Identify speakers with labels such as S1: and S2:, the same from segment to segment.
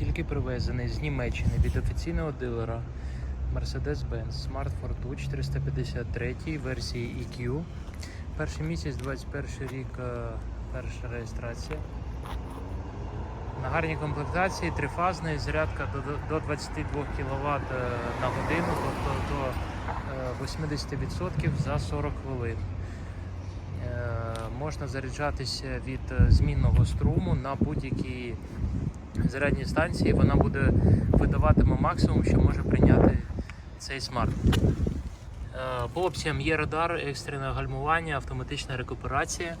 S1: тільки привезений з Німеччини від офіційного дилера Mercedes-Benz Smart Fortwo 453 версії EQ. Перший місяць, 21 рік, е, перша реєстрація. На гарній комплектації, трифазний, зарядка до, до 22 кВт на годину, тобто до е, 80% за 40 хвилин. Е, Можна заряджатися від е, змінного струму на будь-якій зарядній станції. Вона буде видаватиме максимум, що може прийняти цей смарт. Е, По опціям є радар, екстрене гальмування, автоматична рекуперація,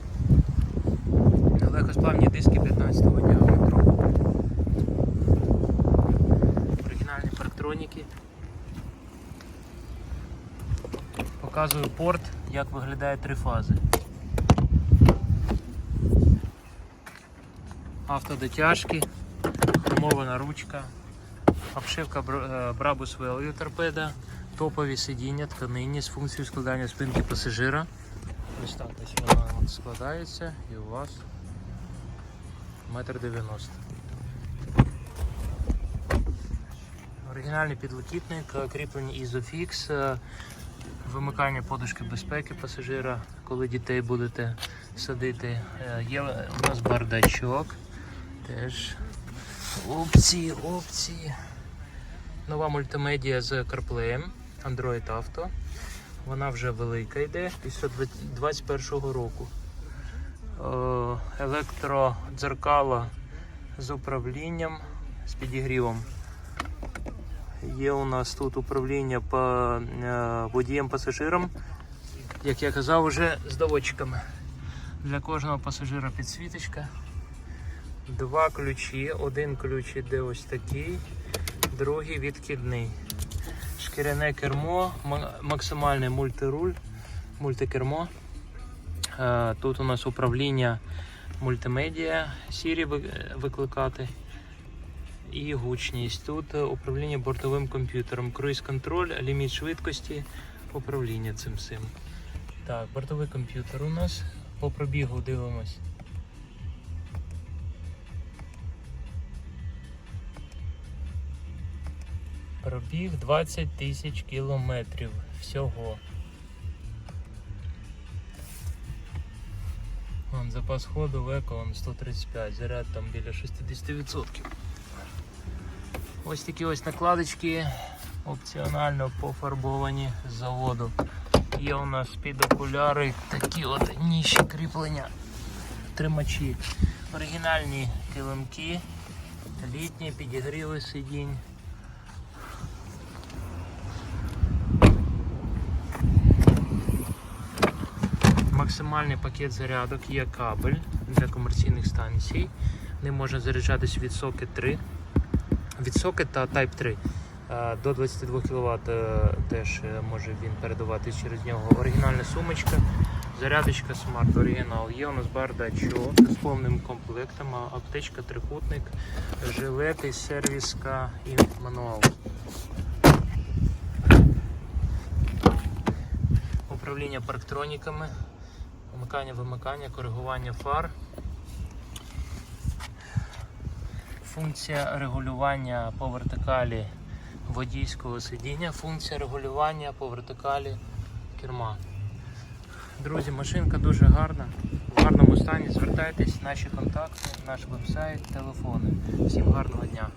S1: легкосплавні диски 15 діаметру, оригінальні парктроніки. Показую порт, як виглядає три фази. Автодотяжки, хромована ручка, обшивка е, Brabus Value торпеда, топові сидіння тканинні з функцією складання спинки пасажира. Ось так ось вона складається і у вас метр дев'яносто. Оригінальний підлокітник, е, кріплення Isofix, е, вимикання подушки безпеки пасажира, коли дітей будете садити. Е, Є у нас бардачок. Теж опції, опції. Нова мультимедіа з CarPlay, Android Auto. Вона вже велика йде після 2021 року. Е, Електродзеркала з управлінням, з підігрівом. Є у нас тут управління по е, водіям-пасажирам, як я казав, вже з доводчиками. Для кожного пасажира підсвіточка. Два ключі. Один ключ іде ось такий, другий відкидний. Шкіряне кермо, ма- максимальний мультируль, мультикермо. Е, Тут у нас управління мультимедіа, ви- викликати і гучність. Тут управління бортовим комп'ютером, круїз-контроль, ліміт швидкості, управління цим всім. Так, бортовий комп'ютер у нас. По пробігу дивимось. Пробіг 20 тисяч кілометрів всього. Вон, запас ходу в еко вон 135, заряд там біля 60%. Ось такі ось накладочки опціонально пофарбовані з заводу. Є у нас під окуляри такі от ніші кріплення, тримачі. Оригінальні килимки, літні підігріви сидінь. Максимальний пакет зарядок є кабель для комерційних станцій. Ним можна заряджатись від Socket 3, від Socket та Type 3. Е, До 22 кВт теж е, може він передавати через нього. Оригінальна сумочка, зарядочка Smart Original. Є у нас бардачок з повним комплектом, аптечка, трикутник, жилети, сервіска і мануал. Управління парктроніками, вмикання, вимикання, коригування фар. Функція регулювання по вертикалі водійського сидіння, функція регулювання по вертикалі керма. Друзі, машинка дуже гарна, в гарному стані. Звертайтесь, наші контакти, наш вебсайт, телефони. Всім гарного дня!